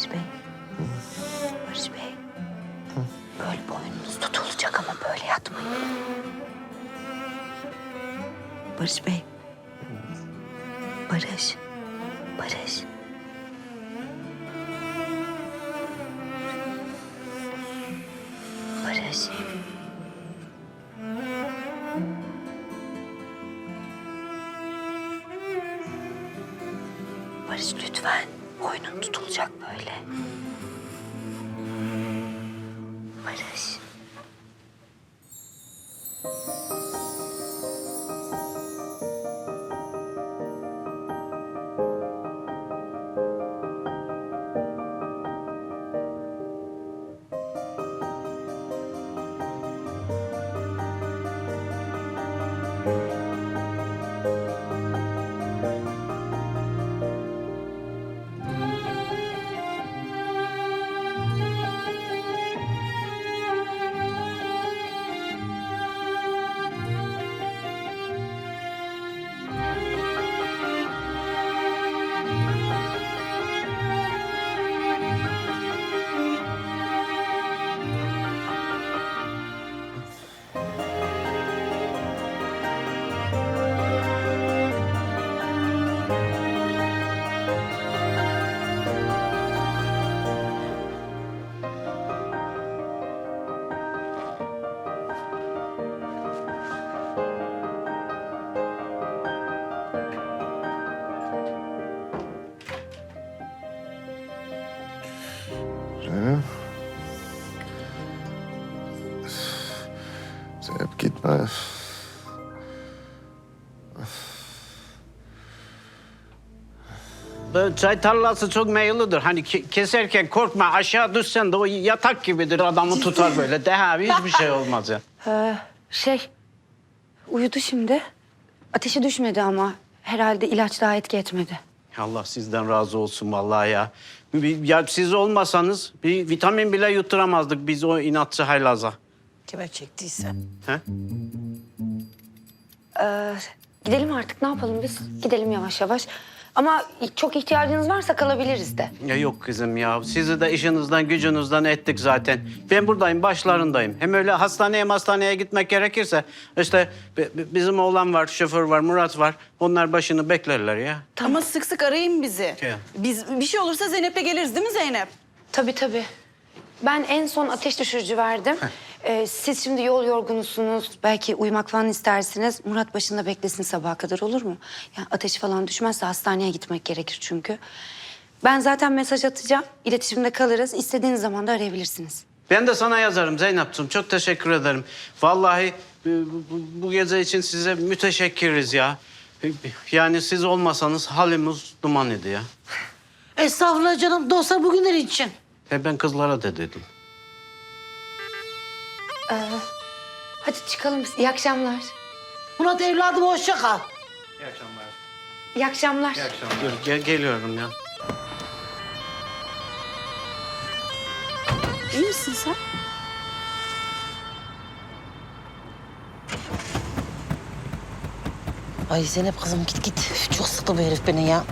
Barış Bey. Barış Bey. Böyle boynunuz tutulacak ama böyle yatmayın. Barış Bey. Barış. Barış. Barış. Barış lütfen. Boynun tutulacak böyle. Zeynep. Zeynep gitme. Bu çay tarlası çok meyillidir. Hani ke- keserken korkma aşağı düşsen de o yatak gibidir. Adamı tutar böyle. De abi hiçbir şey olmaz ya. Ee, şey, uyudu şimdi. Ateşi düşmedi ama herhalde ilaç daha etki etmedi. Allah sizden razı olsun vallahi ya. Bir- Ya siz olmasanız bir vitamin bile yutturamazdık biz o inatçı haylaza. Kime çektiyse. He? Ee, gidelim artık ne yapalım biz? Gidelim yavaş yavaş. Ama çok ihtiyacınız varsa kalabiliriz de. Ya yok kızım ya. Sizi de işinizden gücünüzden ettik zaten. Ben buradayım, başlarındayım. Hem öyle hastaneye hastaneye gitmek gerekirse... ...işte bi- bi- bizim oğlan var, şoför var, Murat var. Onlar başını beklerler ya. Ama sık sık arayın bizi. Ya. Biz bir şey olursa Zeynep'le geliriz değil mi Zeynep? Tabii tabii. Ben en son ateş düşürücü verdim. Ee, siz şimdi yol yorgunusunuz. Belki uyumak falan istersiniz. Murat başında beklesin sabaha kadar olur mu? Yani ateş falan düşmezse hastaneye gitmek gerekir çünkü. Ben zaten mesaj atacağım. İletişimde kalırız. İstediğiniz zaman da arayabilirsiniz. Ben de sana yazarım Zeynep'ciğim. Çok teşekkür ederim. Vallahi bu, bu- bu gece için size müteşekkiriz ya. Yani siz olmasanız halimiz duman idi ya. Estağfurullah canım. Dostlar bugünler için. E ben kızlara da dedim. Hadi çıkalım biz. İyi akşamlar. Murat evladım hoşça kal. İyi akşamlar. İyi akşamlar. Dur, gel- geliyorum ya. İyi misin sen? Ay Zeynep kızım git git. Çok sıktı bu herif beni ya.